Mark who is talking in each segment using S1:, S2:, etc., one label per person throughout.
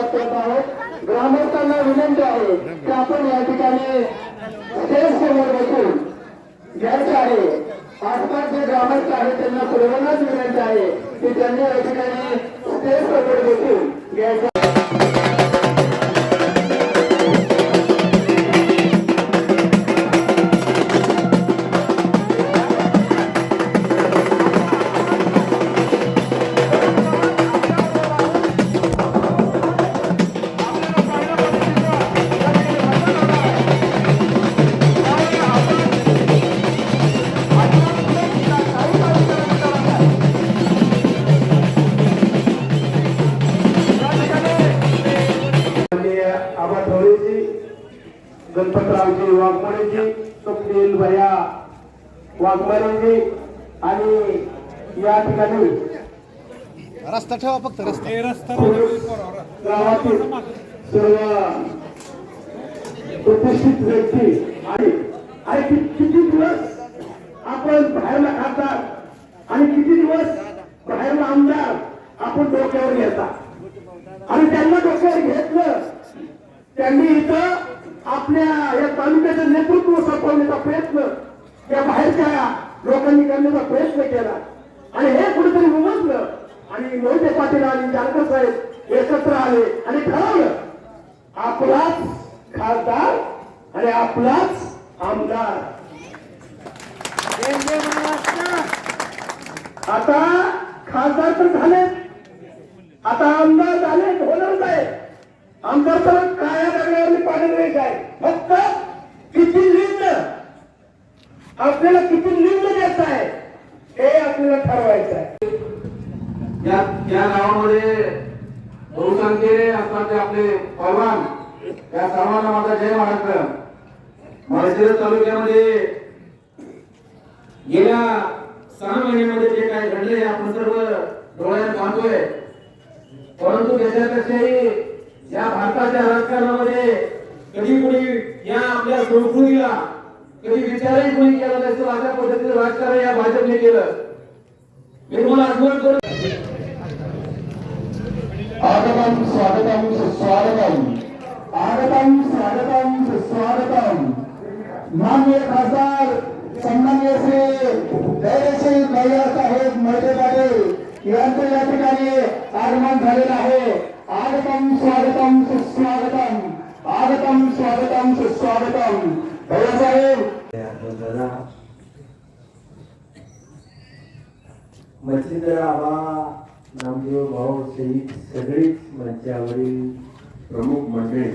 S1: सुरुवात करत आहोत. ग्रामस्थांना विनंती आहे की आपण या ठिकाणी स्टेज समोर बसून घ्यायचं आहे. आसपास जे ग्रामस्थ आहेत त्यांना सर्वांनाच विनंती आहे की त्यांनी या ठिकाणी स्टेज समोर बसून घ्यायचं गणपतरावजी वाघमारेजी स्वप्नील भया. वाघमारेजी आणि या ठिकाणी
S2: रस्ता ठेवा फक्त रस्ता.
S1: गावातील सर्व प्रतिष्ठित व्यक्ती आणि आणि किती दिवस आपण बाहेरला खासदार आणि किती दिवस बाहेरला आमदार आपण डोक्यावर घेतात. आणि त्यांना डोक्यावर घेतलं त्यांनी इथं आपल्या या तालुक्याचं नेतृत्व सोपवण्याचा प्रयत्न या बाहेरच्या लोकांनी करण्याचा प्रयत्न केला. आणि हे कुठेतरी उमजलं. आणि मोहिते पाटील आणि जानकर साहेब एकत्र आले आणि ठरवलं आपलाच खासदार आणि आपलाच आमदार. आता खासदार तर झालेत. आता आमदार झाले होणार साहेब आमदार तर काया लागल्यावर पाणी द्वेष आहे फक्त किती लिंग आपल्याला किती लिंग द्यायचं आहे? हे आपल्याला ठरवायचं आहे.
S3: या या गावामध्ये बहुसंख्येने असणारे आपले पहलवान या सर्वांना माझा जय महाराष्ट्र. माळशिरस तालुक्यामध्ये गेल्या सहा महिन्यामध्ये जे काय घडले आपण सर्व डोळ्यात पाहतोय. परंतु त्याच्यापेक्षाही या भारताच्या राजकारणामध्ये कधी कोणी या आपल्या संस्कृतीला कधी विचारही कोणी केला नसतो अशा पद्धतीचं राजकारण या भाजपने केलं. मी तुम्हाला आठवण करून
S1: आगतम स्वागतम सुस्वागतम आगतम स्वागतम सुस्वागतम माननीय खासदार सन्मान्य श्री धैर्यशील भैया साहेब मैदे पाटील यांचं या ठिकाणी आगमन झालेलं आहे. आगतम स्वागतम सुस्वागतम। आगतम स्वागतम सुस्वागतम। भैया साहेब।
S4: मच्छीधर आबा नामदेव भाऊ सहित सगळीच मंचावरील प्रमुख मंडळी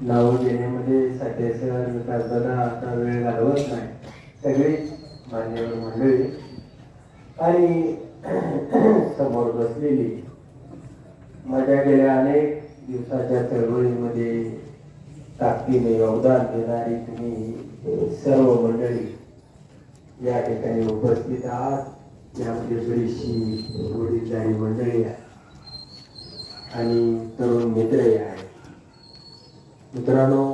S4: नाव देण्यामध्ये सर विकासदादा आता वेळ घालवत नाही. सगळीच मान्यवर मंडळी आणि समोर बसलेली माझ्या गेल्या अनेक दिवसाच्या चळवळीमध्ये ताकदीने योगदान देणारी तुम्ही सर्व मंडळी या ठिकाणी उपस्थित आहात. यामध्ये बरीचशी वडीलधारी मंडळी आहे आणि तरुण मित्रही आहेत. मित्रांनो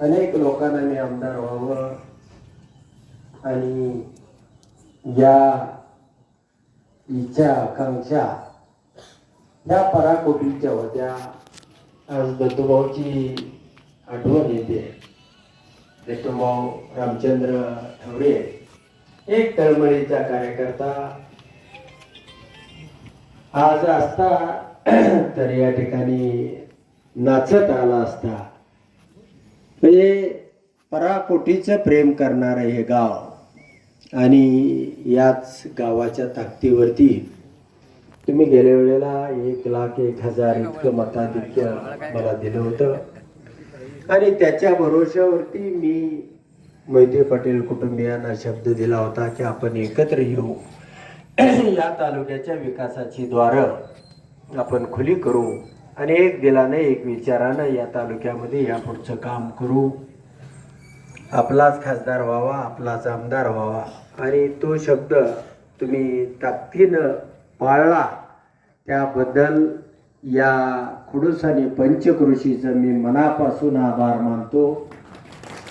S4: अनेक लोकांना मी आमदार व्हावं आणि या इच्छा आकांक्षा या पराकोटीच्या होत्या. आज दत्तूभाऊची आठवण येते. दत्तूभाऊ रामचंद्र ठवरे एक तळमळीचा कार्यकर्ता. आज असता तर या ठिकाणी नाचत आला असता. म्हणजे पराकोटीचं प्रेम करणारं हे गाव आणि याच गावाच्या ताकदीवरती तुम्ही गेल्या वेळेला एक लाख एक हजार इतकं मताधिक्य मला दिलं होतं. आणि त्याच्या भरोश्यावरती मी मैत्री पाटील कुटुंबियांना शब्द दिला होता की आपण एकत्र येऊ. या तालुक्याच्या विकासाची द्वारं आपण खुली करू आणि एक दिलानं एक विचारानं या तालुक्यामध्ये या पुढचं काम करू. आपलाच खासदार व्हावा आपलाच आमदार व्हावा. आणि तो शब्द तुम्ही ताकदीनं पाळला. त्याबद्दल या खुडूस आणि पंचकृषीचं मी मनापासून आभार मानतो.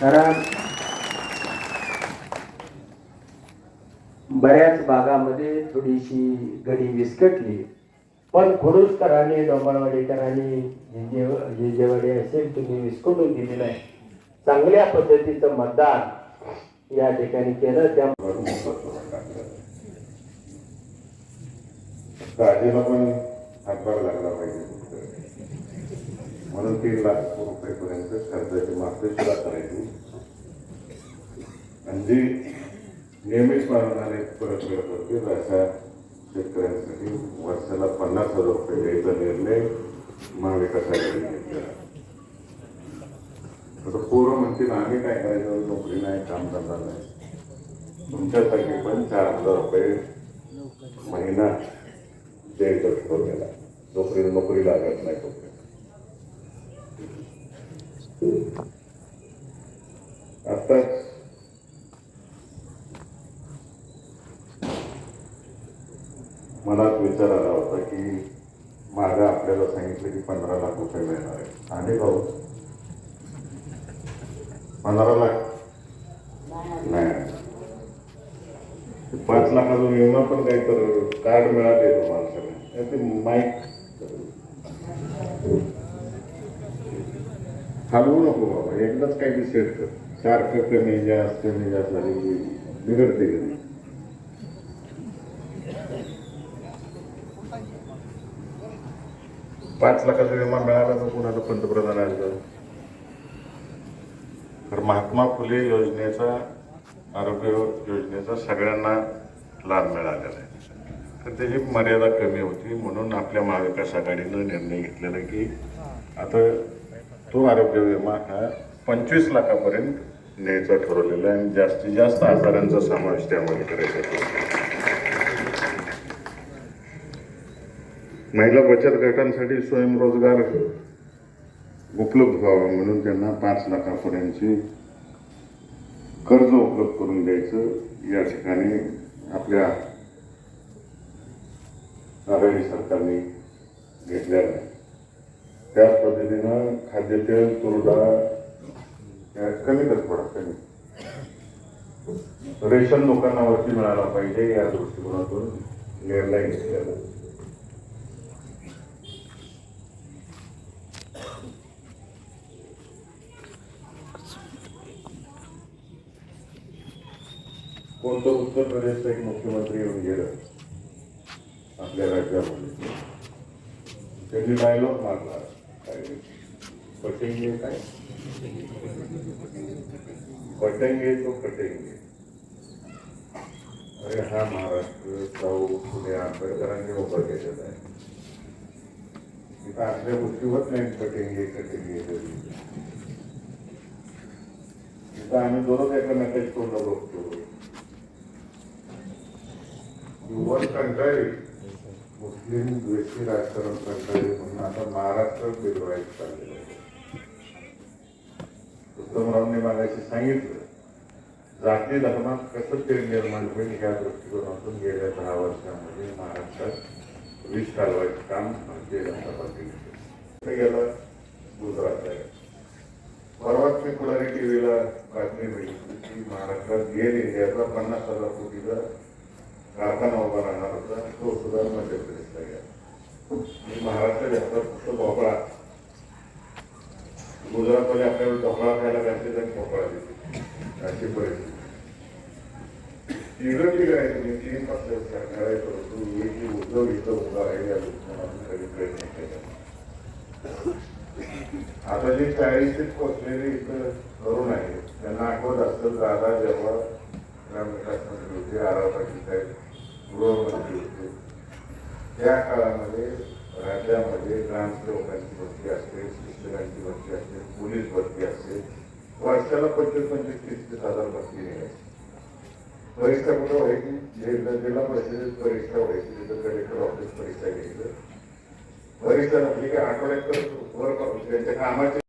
S4: कारण बऱ्याच भागामध्ये थोडीशी गडी विस्कटली. पण खोडूसकरांनी डोंबळवाडीकरांनी जिंजे असेल तुम्ही विस्कटून दिली नाही चांगल्या पद्धतीचं मतदान या ठिकाणी केलं. त्या
S5: दाजीला पण हातभार लागला पाहिजे. म्हणून तीन लाख रुपयेपर्यंत कर्जाची माफी सुद्धा करायची. आणि जी नियमितपणाने परतफेड करतील अशा शेतकऱ्यांसाठी वर्षाला पन्नास हजार रुपये द्यायचा निर्णय महाविकास आघाडीने घेतलेला आता पोरं म्हणतील आम्ही काय करायचं? नोकरी नाही काम करणार नाही. तुमच्यासाठी पण चार हजार रुपये महिना द्यायचं गेला नोकरी नोकरी लागत नाही तो आताच मनात विचार आला होता की मागं आपल्याला सांगितलं की पंधरा लाख रुपये मिळणार आहे आणि भाऊ पंधरा लाख नाही पाच लाखाचा विमा पण काही तर कार्ड मिळाले तुम्हाला सगळं. ते माईक हलवू नको बाबा एकदाच काही सेट कर. सारखं कमी जास्त कमी जास्त झाली बिघडते कधी. पाच लाखाचा विमा मिळाला तर कुणाला पंतप्रधान आलं? तर महात्मा फुले योजनेचा आरोग्य योजनेचा सगळ्यांना लाभ मिळालेला आहे. तर त्याची मर्यादा कमी होती म्हणून आपल्या महाविकास आघाडीनं निर्णय घेतलेला की आता तो आरोग्य विमा हा पंचवीस लाखापर्यंत न्यायचा ठरवलेला आहे आणि जास्तीत जास्त आजारांचा समावेश त्यामध्ये करायचा महिला बचत गटांसाठी स्वयंरोजगार उपलब्ध व्हावा म्हणून त्यांना पाच लाखापर्यंतची कर्ज उपलब्ध करून द्यायचं या ठिकाणी आपल्या आघाडी सरकारने घेतलेलं आहे त्याच पद्धतीनं खाद्यतेल तुरडा कमी कर पडत कमी. रेशन लोकांना वरती मिळाला पाहिजे या दृष्टिकोनातून निर्णय घेतलेला कोणतं उत्तर प्रदेशचा एक मुख्यमंत्री येऊन गेलं? आपल्या राज्यामध्ये. त्यांनी डायलॉग मारला. काय? पटेंगे काय? पटेंगे तो पटेंगे. अरे हा महाराष्ट्र साऊ पुणे आंबेडकरांनी उभा केलेला आहे. तिथं आपल्या गोष्टी होत नाही कटेंगे कटेंगे तरी. तिथं आम्ही दररोज एकमेकाची तोंड बघतो. युवक कंटाळी मुस्लिम द्वेषी राजकारण कंटाळी म्हणून आता महाराष्ट्रात बिघडवायचं चाललेलं आहे उत्तमरावने मागायचे सांगितलं जाती धर्मात कसं ते निर्माण होईल ह्या दृष्टिकोनातून गेल्या दहा वर्षामध्ये महाराष्ट्रात विष कालवायचं काम भारतीय जनता पार्टीने गेलं गुजरातला गेलं परवाच मी पुढारी टीव्हीला बातमी बघितली की महाराष्ट्रात गेल इंडियाचा पन्नास हजार कोटीचा कारखाना उभा राहणार होता तो सुद्धा मध्य प्रदेशला गेला मी महाराष्ट्र व्यापार फक्त भोपळा गुजरातमध्ये आपल्याला ढोकळा खायला घालते तर भोपळा देते अशी परिस्थिती विरोधी काय तुम्ही तीन पक्ष सरकार आहे. परंतु हे जे उद्धव इथं उभा आहे या दृष्टिकोनातून कधी प्रयत्न केला आता जे चाळीशीत पोचलेले इथं तरुण आहेत त्यांना आठवत असतं दादा जेव्हा ग्रामविकास मंत्री होते आरापाटी साहेब गृहमंत्री होते त्या काळामध्ये राज्यामध्ये ग्रामसेवकांची भरती असते शिक्षकांची भरती असते पोलीस भरती असते. वर्षाला पंचवीस पंचवीस तीस तीस हजार भरती निघायची. परीक्षा कुठं व्हायची? जिल्हा जिल्हा परिषदेत परीक्षा व्हायची तिथं कलेक्टर ऑफिस परीक्षा घ्यायचं. परीक्षा नसली की आठवड्यात वर त्यांच्या कामाचे